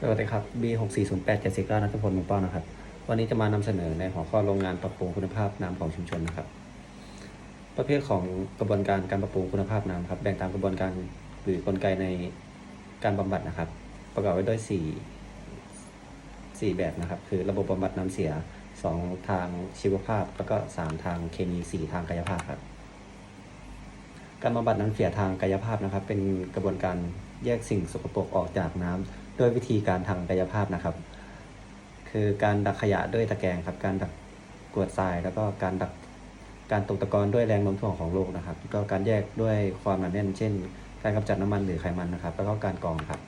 สวัสดีครับ B6408 79นัทพลมุงป้านะครับ วันนี้จะมานำเสนอในหัวข้อโรงงานปรับปรุงคุณภาพน้ำของชุมชนนะครับ ประเภทของกระบวนการการปรับปรุงคุณภาพน้ำครับ แบ่งตามกระบวนการหรือกลไกในการบำบัดนะครับ ประกอบไว้ด้วย 4 4 แบบนะครับ คือระบบบำบัดน้ำเสีย 2 ทางชีวภาพ แล้วก็ 3 ทางเคมี 4 ทางกายภาพครับ การบำบัดน้ำเสียทางกายภาพนะครับ เป็นกระบวนการแยกสิ่งสกปรกออกจากน้ำ ด้วยวิธีการทางกายภาพนะครับ คือการดักขยะด้วยตะแกรงครับ การดักกรวดทราย แล้วก็การดักการตกตะกอนด้วยแรงโน้มถ่วงของโลกนะครับแล้วก็การแยกด้วยความหนาแน่น เช่น การกำจัดน้ำมันหรือไขมันนะครับ แล้วก็การกรองครับ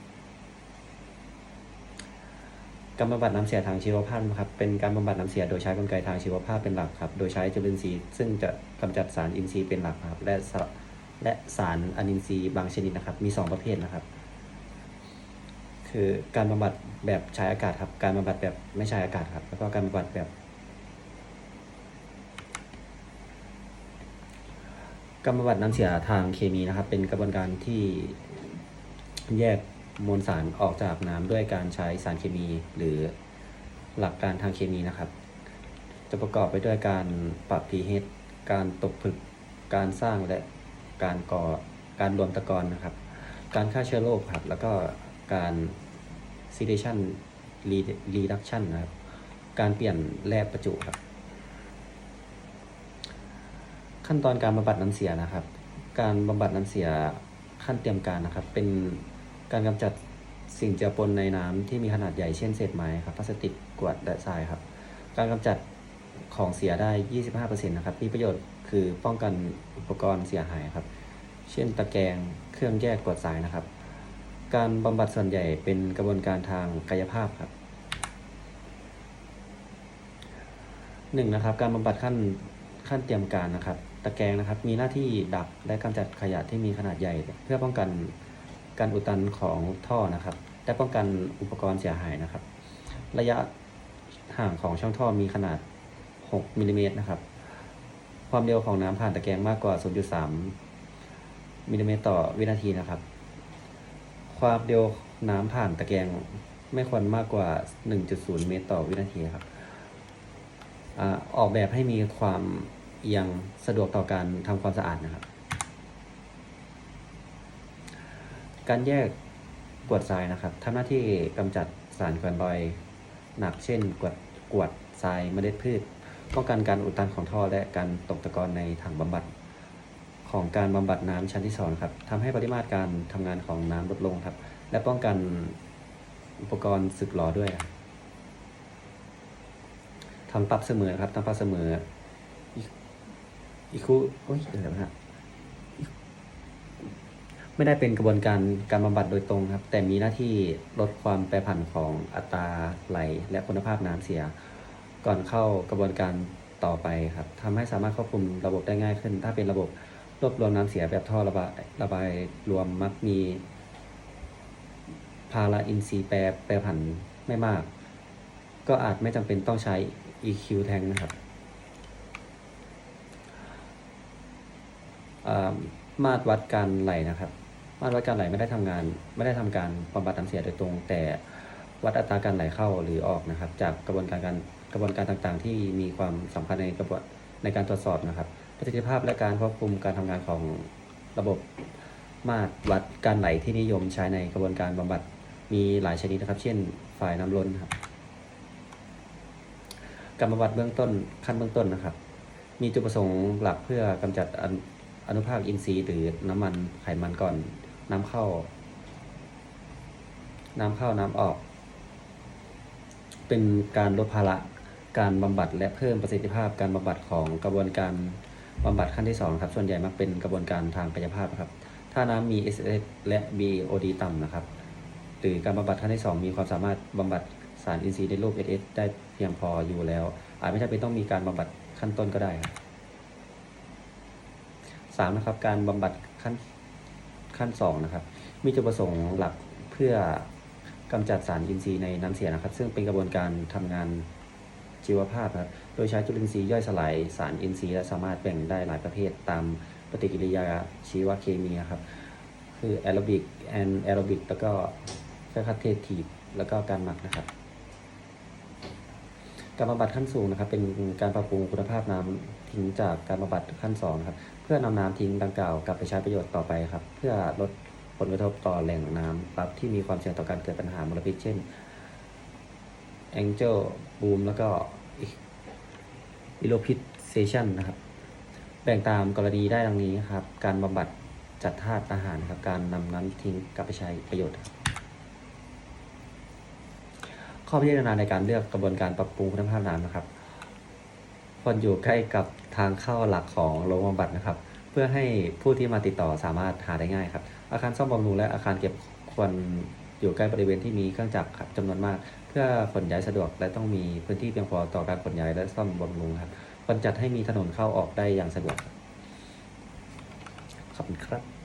การบำบัดน้ำเสียทางชีวภาพนะครับเป็นการบำบัดน้ำเสียโดยใช้กลไกทางชีวภาพเป็นหลักครับ โดยใช้จุลินทรีย์ซึ่งจะกำจัดสารอินทรีย์เป็นหลักครับ และสารและสารอนินทรีย์บางชนิดนะครับ มี 2 ประเภทนะครับ คือการบำบัดแบบใช้อากาศครับ การบำบัดแบบไม่ใช้อากาศครับ แล้วก็การบำบัดแบบ การบำบัดน้ำเสียทางเคมีนะครับ เป็นกระบวนการที่แยกมวลสารออกจากน้ำด้วยการใช้สารเคมี หรือหลักการทางเคมีนะครับ จะประกอบไปด้วยการปรับ pH การตกผลึกการสร้างและการก่อการรวมตะกอนนะครับ การฆ่าเชื้อโรคครับแล้วก็ การ sedation reduction นะครับ การเปลี่ยนแร่ประจุครับ ขั้นตอนการบำบัดน้ำเสียนะครับ การบำบัดน้ำเสียขั้นเตรียมการนะครับ เป็นการกำจัดสิ่งเจือปนในน้ำที่มีขนาดใหญ่เช่นเศษไม้ครับพลาสติกกรวดและทรายครับ การกำจัดของเสียได้ 25%นะครับ มีประโยชน์คือป้องกันอุปกรณ์เสียหายครับ เช่นตะแกรง เครื่องแยกกรวดทรายนะครับ การบำบัดส่วนใหญ่เป็นกระบวนการทางกายภาพครับหนึ่งนะครับ การบำบัดขั้นขั้นเตรียมการนะครับ ตะแกรงนะครับ มีหน้าที่ดักและกำจัดขยะที่มีขนาดใหญ่ เพื่อป้องกันการอุดตันของท่อนะครับและป้องกันอุปกรณ์เสียหายนะครับ ระยะห่างของช่องท่อมีขนาด 6มิลลิเมตรนะครับ ความเร็วของน้ำผ่านตะแกรงมากกว่า 0.3มิลลิเมตรต่อวินาทีนะครับ ความเร็วน้ำผ่านตะแกรงไม่ควรมากกว่า 1.0 เมตรต่อวินาทีครับอาออกแบบให้มีความเอียงสะดวกต่อการทำความสะอาดนะครับ การแยกกวดทรายนะครับทำหน้าที่กำจัดสารก่อนลอยหนักเช่นกวดกวดทรายเมล็ดพืชป้องกันการอุดตันของท่อและการตกตะกอนในถังบำบัด ของการบำบัดน้ำชั้นที่สองครับทำให้ปริมาตรการทำงานของน้ำลดลงครับ และป้องกันอุปกรณ์สึกหรอด้วยครับทำปรับเสมอครับทำปรับเสมออีกคู่โอ้ยเดี๋ยวนะไม่ได้เป็นกระบวนการการบำบัดโดยตรงครับ แต่มีหน้าที่ลดความแปรผันของอัตราไหล และคุณภาพน้ำเสีย ก่อนเข้ากระบวนการต่อไปครับทำให้สามารถควบคุมระบบได้ง่ายขึ้น ถ้าเป็นระบบ รวบรวมน้ำเสียแบบท่อระบายระบายรวมมักมีพาราอินทรีย์แปรแปรผันไม่มาก ก็อาจไม่จำเป็นต้องใช้ EQ แทงนะครับ มาตรวัดการไหลนะครับ มาตรวัดการไหลไม่ได้ทำงาน ไม่ได้ทำการบำบัดน้ำเสียโดยตรง แต่วัดอัตราการไหลเข้าหรือออกนะครับ จากกระบวนการการกระบวนการต่างๆ ที่มีความสำคัญในกระบวนในการตรวจสอบนะครับ ประสิทธิภาพและการควบคุมการทำงานของระบบมาตรวัดการไหลที่นิยมใช้ในกระบวนการบำบัดมีหลายชนิดนะครับ เช่นฝ่ายน้ำล้นครับการบำบัดเบื้องต้นขั้นเบื้องต้นนะครับ มีจุดประสงค์หลักเพื่อกำจัดอนุอนุภาคอินทรีย์หรือน้ำมันไขมันก่อนน้ำเข้า น้ำเข้าน้ำออก เป็นการลดภาระการบำบัดและเพิ่มประสิทธิภาพการบำบัดของกระบวนการ บำบัดขั้นที่สองครับส่วนใหญ่มักเป็นกระบวนการทางกายภาพครับ ถ้าน้ำมี SS และ BOD ต่ำนะครับ หรือการบำบัดขั้นที่ 2 มีความสามารถบำบัดสารอินทรีย์ในรูป SS ได้เพียงพออยู่แล้ว อาจไม่จำเป็นต้องมีการบำบัดขั้นต้นก็ได้ครับสามนะครับการบำบัดขั้นขั้นสองนะครับ มีจุดประสงค์หลักเพื่อกำจัดสารอินทรีย์ในน้ำเสียนะครับ ซึ่งเป็นกระบวนการทำงาน ชีวภาพครับโดยใช้จุลินทรีย์ย่อยสลายสารอินทรีย์และสามารถแบ่งได้หลายประเภทตามปฏิกิริยาชีวเคมีครับ คือแอโรบิกแอนแอโรบิกแล้วก็แฟคัตเททีฟแล้วก็การหมักนะครับ การบำบัดขั้นสูงนะครับ เป็นการปรับปรุงคุณภาพน้ำทิ้งจากการบำบัดขั้นสองครับเพื่อนำน้ำทิ้งดังกล่าวกลับไปใช้ประโยชน์ต่อไปครับ เพื่อลดผลกระทบต่อแหล่งน้ำครับที่มีความเสี่ยงต่อการเกิดปัญหามลพิษเช่น Angel Boom แล้วก็ อิโลพิษเซชันนะครับ แบ่งตามกรณีได้ดังนี้ครับ การบำบัดจัดธาตุอาหารครับ การนำน้ำทิ้งกลับไปใช้ประโยชน์ครับข้อพิจารณาในการเลือกกระบวนการปรับปรุงคุณภาพน้ำนะครับควรอยู่ใกล้กับทางเข้าหลักของโรงบำบัดนะครับ เพื่อให้ผู้ที่มาติดต่อสามารถหาได้ง่ายครับ อาคารซ่อมบำรุงและอาคารเก็บควร อยู่ใกล้บริเวณที่มีเครื่องจักรครับจำนวนมาก เพื่อขนย้ายสะดวกและต้องมีพื้นที่เพียงพอต่อการขนย้ายและซ่อมบำรุงครับควรจัดให้มีถนนเข้าออกได้อย่างสะดวกขอบคุณครับ